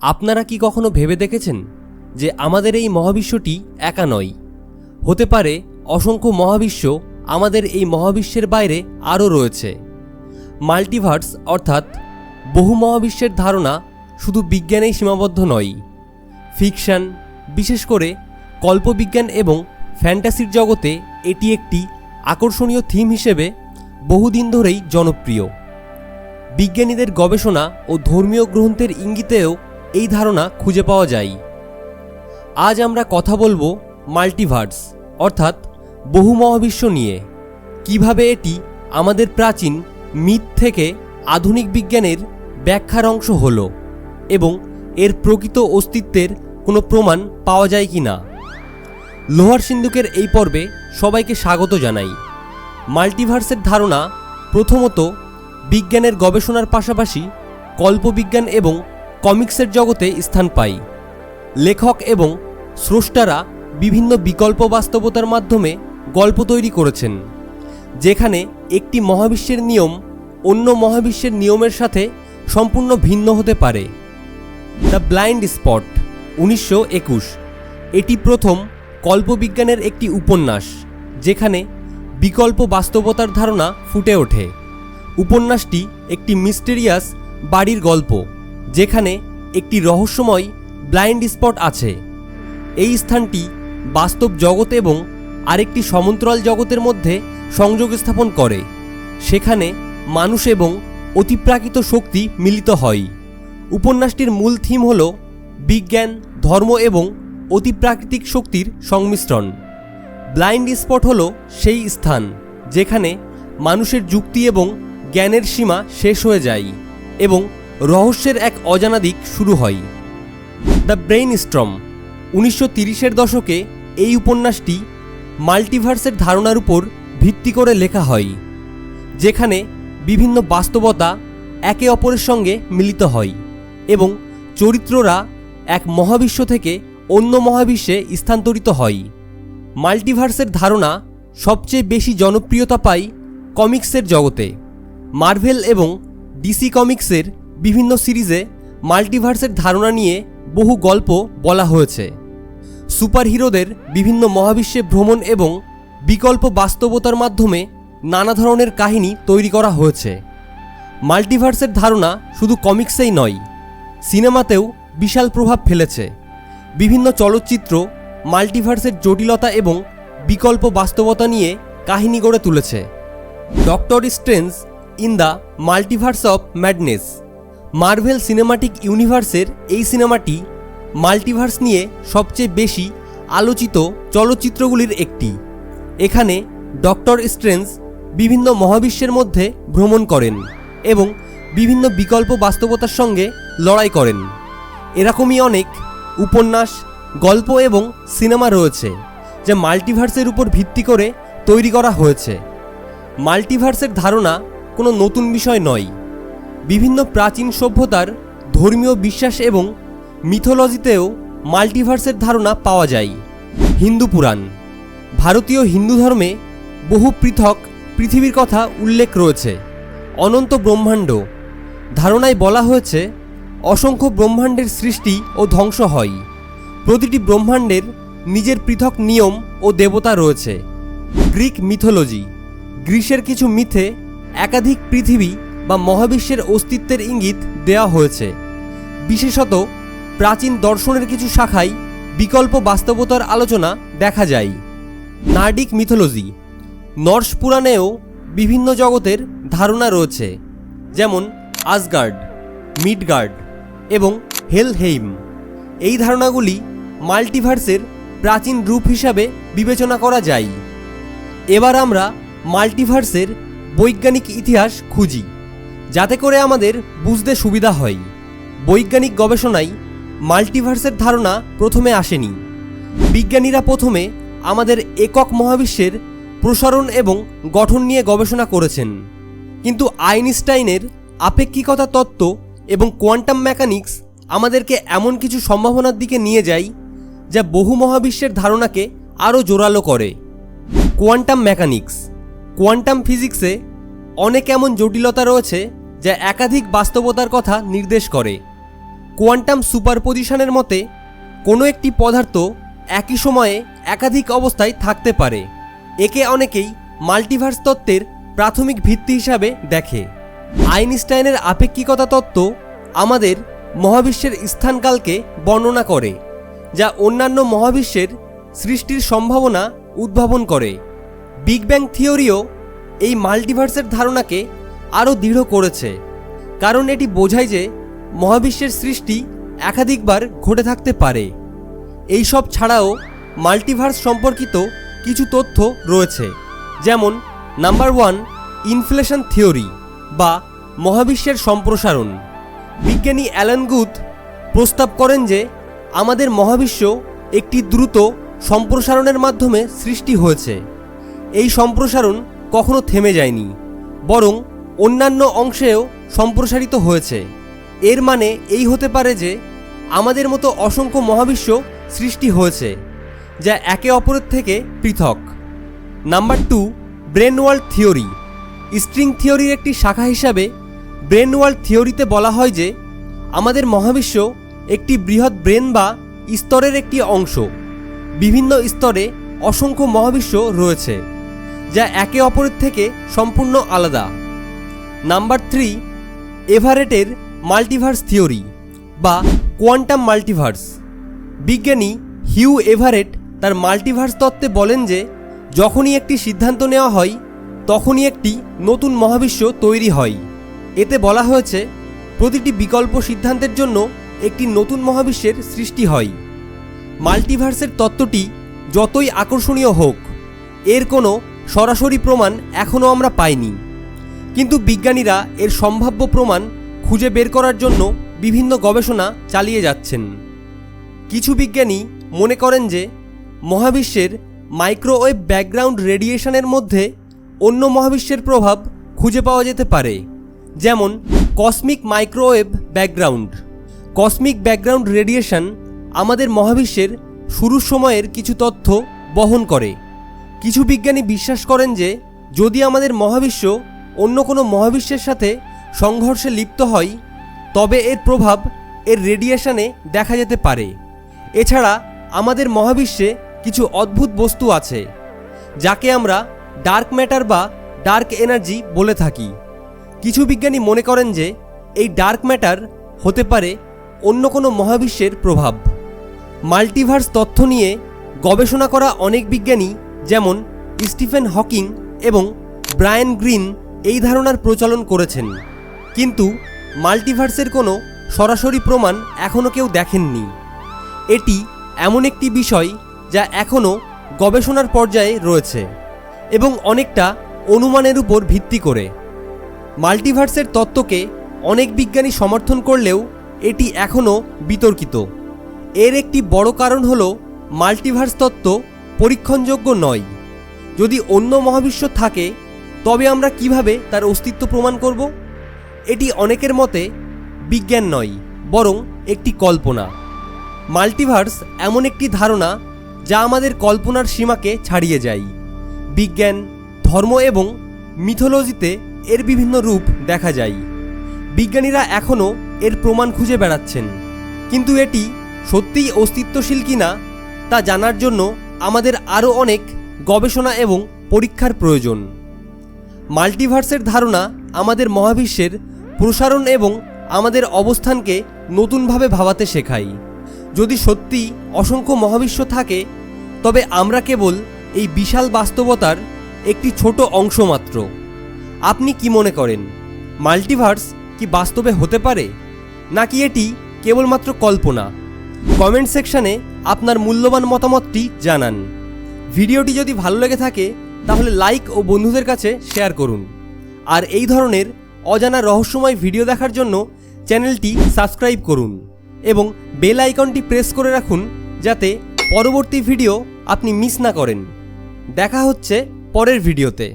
আপনারা কি কখনো ভেবে দেখেছেন যে আমাদের এই মহাবিশ্বটি একা নয়? হতে পারে অসংখ্য মহাবিশ্ব আমাদের এই মহাবিশ্বের বাইরে আরও রয়েছে। মাল্টিভার্স অর্থাৎ বহু মহাবিশ্বের ধারণা শুধু বিজ্ঞানেই সীমাবদ্ধ নয়। ফিকশন, বিশেষ করে কল্পবিজ্ঞান এবং ফ্যান্টাসির জগতে এটি একটি আকর্ষণীয় থিম হিসেবে বহুদিন ধরেই জনপ্রিয়। বিজ্ঞানীদের গবেষণা ও ধর্মীয় গ্রন্থের ইঙ্গিতেও এই ধারণা খুঁজে পাওয়া যায় আজ আমরা কথা বলব মাল্টিভার্স, অর্থাৎ বহু মহাবিশ্ব নিয়ে। কীভাবে এটি আমাদের প্রাচীন মিথ থেকে আধুনিক বিজ্ঞানের ব্যাখ্যার অংশ হলো এবং এর প্রকৃত অস্তিত্বের কোনো প্রমাণ পাওয়া যায় কি না লোহার সিন্ধুকের এই পর্বে সবাইকে স্বাগত জানাই। মাল্টিভার্সের ধারণা প্রথমত বিজ্ঞানের গবেষণার পাশাপাশি কল্পবিজ্ঞান এবং কমিক্সের জগতে স্থান পায় লেখক এবং স্রষ্টারা বিভিন্ন বিকল্প বাস্তবতার মাধ্যমে গল্প তৈরি করেছেন, যেখানে একটি মহাবিশ্বের নিয়ম অন্য মহাবিশ্বের নিয়মের সাথে সম্পূর্ণ ভিন্ন হতে পারে। দ্য ব্লাইন্ড স্পট, উনিশশো একুশ। এটি প্রথম কল্পবিজ্ঞানের একটি উপন্যাস, যেখানে বিকল্প বাস্তবতার ধারণা ফুটে ওঠে। উপন্যাসটি একটি মিস্টেরিয়াস বাড়ির গল্প। যেখানে একটি রহস্যময় ব্লাইন্ড স্পট আছে। এই স্থানটি বাস্তব জগৎ এবং আরেকটি সমান্তরাল জগতের মধ্যে সংযোগ স্থাপন করে। সেখানে মানুষ এবং অতিপ্রাকৃত শক্তি মিলিত হয়। উপন্যাসটির মূল থিম হল বিজ্ঞান, ধর্ম এবং অতিপ্রাকৃতিক শক্তির সংমিশ্রণ। ব্লাইন্ড স্পট হল সেই স্থান যেখানে মানুষের যুক্তি এবং জ্ঞানের সীমা শেষ হয়ে যায় এবং রহস্যের এক অজানা দিক শুরু হয়। দ্য ব্রেইন স্ট্রম উনিশশো তিরিশের দশকে এই উপন্যাসটি মাল্টিভার্সের ধারণার উপর ভিত্তি করে লেখা হয়, যেখানে বিভিন্ন বাস্তবতা একে অপরের সঙ্গে মিলিত হয় এবং চরিত্ররা এক মহাবিশ্ব থেকে অন্য মহাবিশ্বে স্থানান্তরিত হয়। মাল্টিভার্সের ধারণা সবচেয়ে বেশি জনপ্রিয়তা পায় কমিক্সের জগতে। মার্ভেল এবং ডিসি কমিক্সের বিভিন্ন সিরিজে মাল্টিভার্সের ধারণা নিয়ে বহু গল্প বলা হয়েছে। সুপারহিরোদের বিভিন্ন মহাবিশ্বে ভ্রমণ এবং বিকল্প বাস্তবতার মাধ্যমে নানা ধরনের কাহিনী তৈরি করা হয়েছে। মাল্টিভার্সের ধারণা শুধু কমিক্সেই নয়, সিনেমাতেও বিশাল প্রভাব ফেলেছে। বিভিন্ন চলচ্চিত্র মাল্টিভার্সের জটিলতা এবং বিকল্প বাস্তবতা নিয়ে কাহিনী গড়ে তুলেছে। Doctor Strange in the Multiverse of Madness. Marvel Cinematic ইউনিভার্সের এই সিনেমাটি মাল্টিভার্স নিয়ে সবচেয়ে বেশি আলোচিত চলচ্চিত্রগুলির একটি। এখানে ডক্টর স্ট্রেঞ্জ বিভিন্ন মহাবিশ্বের মধ্যে ভ্রমণ করেন এবং বিভিন্ন বিকল্প বাস্তবতার সঙ্গে লড়াই করেন। এরকমই অনেক উপন্যাস, গল্প এবং সিনেমা রয়েছে যা মাল্টিভার্সের উপর ভিত্তি করে তৈরি করা হয়েছে। মাল্টিভার্সের ধারণা কোনো নতুন বিষয় নয়। বিভিন্ন প্রাচীন সভ্যতার ধর্মীয় বিশ্বাস এবং মিথোলজিতেও মাল্টিভার্সের ধারণা পাওয়া যায়। হিন্দু পুরাণ। ভারতীয় হিন্দু ধর্মে বহু পৃথক পৃথিবীর কথা উল্লেখ রয়েছে। অনন্ত ব্রহ্মাণ্ড। ধারণায় বলা হয়েছে, অসংখ্য ব্রহ্মাণ্ডের সৃষ্টি ও ধ্বংস হয়। প্রতিটি ব্রহ্মাণ্ডের নিজের পৃথক নিয়ম ও দেবতা রয়েছে। Greek mythology. গ্রীসের কিছু মিথে একাধিক পৃথিবী বা মহাবিশ্বের অস্তিত্বের ইঙ্গিত দেওয়া হয়েছে। বিশেষত প্রাচীন দর্শনের কিছু শাখায় বিকল্প বাস্তবতার আলোচনা দেখা যায়। নার্ডিক মিথোলজি, নর্স পুরাণেও বিভিন্ন জগতের ধারণা রয়েছে, যেমন আসগার্ড, মিডগার্ড এবং হেলহেইম। এই ধারণাগুলি মাল্টিভার্সের প্রাচীন রূপ হিসাবে বিবেচনা করা যায়। এবার আমরা মাল্টিভার্সের বৈজ্ঞানিক ইতিহাস খুঁজি। যাতে করে আমাদের বুঝতে সুবিধা হয়। বৈজ্ঞানিক গবেষণায় মাল্টিভার্সের ধারণা প্রথমে আসেনি। বিজ্ঞানীরা প্রথমে আমাদের একক মহাবিশ্বের প্রসারণ এবং গঠন নিয়ে গবেষণা করেছেন। কিন্তু আইনস্টাইনের আপেক্ষিকতা তত্ত্ব এবং কোয়ান্টাম মেকানিক্স আমাদেরকে এমন কিছু সম্ভাবনার দিকে নিয়ে যায় যা বহু মহাবিশ্বের ধারণাকে আরও জোরালো করে। Quantum mechanics. কোয়ান্টাম ফিজিক্সে অনেক এমন জটিলতা রয়েছে যা একাধিক বাস্তবতার কথা নির্দেশ করে। কোয়ান্টাম সুপারপজিশনের মতে, কোনো একটি পদার্থ একই সময়ে একাধিক অবস্থায় থাকতে পারে। একে অনেকেই মাল্টিভার্স তত্ত্বের প্রাথমিক ভিত্তি হিসাবে দেখে। আইনস্টাইনের আপেক্ষিকতা তত্ত্ব আমাদের মহাবিশ্বের স্থানকালকে বর্ণনা করে, যা অন্যান্য মহাবিশ্বের সৃষ্টির সম্ভাবনা উদ্ভাবন করে। বিগ ব্যাং থিওরিও এই মাল্টিভার্সের ধারণাকে আরও দৃঢ় করেছে, কারণ এটি বোঝায় যে মহাবিশ্বের সৃষ্টি একাধিকবার ঘটে থাকতে পারে। এই সব ছাড়াও মাল্টিভার্স সম্পর্কিত কিছু তথ্য রয়েছে, যেমন নাম্বার ওয়ান, ইনফ্লেশন থিওরি বা মহাবিশ্বের সম্প্রসারণ। বিজ্ঞানী অ্যালান গুথ প্রস্তাব করেন যে আমাদের মহাবিশ্ব একটি দ্রুত সম্প্রসারণের মাধ্যমে সৃষ্টি হয়েছে। এই সম্প্রসারণ কখনো থেমে যায়নি, বরং অন্যান্য অংশেও সম্প্রসারিত হয়েছে। এর মানে এই হতে পারে যে আমাদের মতো অসংখ্য মহাবিশ্ব সৃষ্টি হয়েছে, যা একে অপরের থেকে পৃথক। Number two brane world theory string থিওরির একটি শাখা হিসাবে ব্রেন ওয়ার্ল্ড থিওরিতে বলা হয় যে আমাদের মহাবিশ্ব একটি বৃহৎ ব্রেন বা স্তরের একটি অংশ। বিভিন্ন স্তরে অসংখ্য মহাবিশ্ব রয়েছে। যা একে অপরের থেকে সম্পূর্ণ আলাদা। নাম্বার থ্রি, এভারেটের মাল্টিভার্স থিওরি বা কোয়ান্টাম মাল্টিভার্স। বিজ্ঞানী হিউ এভারেট তার মাল্টিভার্স তত্ত্বে বলেন যে, যখনই একটি সিদ্ধান্ত নেওয়া হয়, তখনই একটি নতুন মহাবিশ্ব তৈরি হয়। এতে বলা হয়েছে, প্রতিটি বিকল্প সিদ্ধান্তের জন্য একটি নতুন মহাবিশ্বের সৃষ্টি হয়। মাল্টিভার্সের তত্ত্বটি যতই আকর্ষণীয় হোক, এর কোনো সরাসরি প্রমাণ এখনও আমরা পাইনি। কিন্তু বিজ্ঞানীরা এর সম্ভাব্য প্রমাণ খুঁজে বের করার জন্য বিভিন্ন গবেষণা চালিয়ে যাচ্ছেন। কিছু বিজ্ঞানী মনে করেন যে, মহাবিশ্বের মাইক্রোওয়েভ ব্যাকগ্রাউন্ড রেডিয়েশনের মধ্যে অন্য মহাবিশ্বের প্রভাব খুঁজে পাওয়া যেতে পারে, যেমন cosmic microwave background. Cosmic background radiation আমাদের মহাবিশ্বের শুরুর সময়ের কিছু তথ্য বহন করে। কিছু বিজ্ঞানী বিশ্বাস করেন যে, যদি আমাদের মহাবিশ্ব অন্য কোনো মহাবিশ্বের সাথে সংঘর্ষে লিপ্ত হয়, তবে এর প্রভাব এর রেডিয়েশনে দেখা যেতে পারে। এছাড়া আমাদের মহাবিশ্বে কিছু অদ্ভুত বস্তু আছে, যাকে আমরা ডার্ক ম্যাটার বা ডার্ক এনার্জি বলে থাকি। কিছু বিজ্ঞানী মনে করেন যে, এই ডার্ক ম্যাটার হতে পারে অন্য কোনো মহাবিশ্বের প্রভাব। মাল্টিভার্স তথ্য নিয়ে গবেষণা করা অনেক বিজ্ঞানী যেমন স্টিফেন হকিং এবং ব্রায়ান গ্রিন এই ধারণার প্রচলন করেছেন। কিন্তু মাল্টিভার্সের কোনো সরাসরি প্রমাণ এখনও কেউ দেখেননি। এটি এমন একটি বিষয় যা এখনও গবেষণার পর্যায়ে রয়েছে এবং অনেকটা অনুমানের উপর ভিত্তি করে। মাল্টিভার্সের তত্ত্বকে অনেক বিজ্ঞানী সমর্থন করলেও এটি এখনও বিতর্কিত। এর একটি বড় কারণ হল মাল্টিভার্স তত্ত্ব পরীক্ষণযোগ্য নয়। যদি অন্য মহাবিশ্ব থাকে, তবে আমরা কীভাবে তার অস্তিত্ব প্রমাণ করব? এটি অনেকের মতে বিজ্ঞান নয়, বরং একটি কল্পনা। মাল্টিভার্স এমন একটি ধারণা যা আমাদের কল্পনার সীমাকে ছাড়িয়ে যায়। বিজ্ঞান, ধর্ম এবং মিথোলজিতে এর বিভিন্ন রূপ দেখা যায়। বিজ্ঞানীরা এখনও এর প্রমাণ খুঁজে বেড়াচ্ছেন। কিন্তু এটি সত্যিই অস্তিত্বশীল কিনা, তা জানার জন্য আমাদের আরও অনেক গবেষণা এবং পরীক্ষার প্রয়োজন। মাল্টিভার্সের ধারণা আমাদের মহাবিশ্বের প্রসারণ এবং আমাদের অবস্থানকে নতুনভাবে ভাবাতে শেখায়। যদি সত্যি অসংখ্য মহাবিশ্ব থাকে, তবে আমরা কেবল এই বিশাল বাস্তবতার একটি ছোট অংশ মাত্র। আপনি কি মনে করেন, মাল্টিভার্স কি বাস্তবে হতে পারে, নাকি এটি কেবলমাত্র কল্পনা? কমেন্ট সেকশনে আপনার মূল্যবান মতামতটি জানান। ভিডিওটি যদি ভালো লেগে থাকে, তাহলে লাইক ও বন্ধুদের কাছে শেয়ার করুন। আর এই ধরনের অজানা রহস্যময় ভিডিও দেখার জন্য চ্যানেলটি সাবস্ক্রাইব করুন এবং বেল আইকনটি প্রেস করে রাখুন যাতে পরবর্তী ভিডিও আপনি মিস না করেন। দেখা হচ্ছে পরের ভিডিওতে।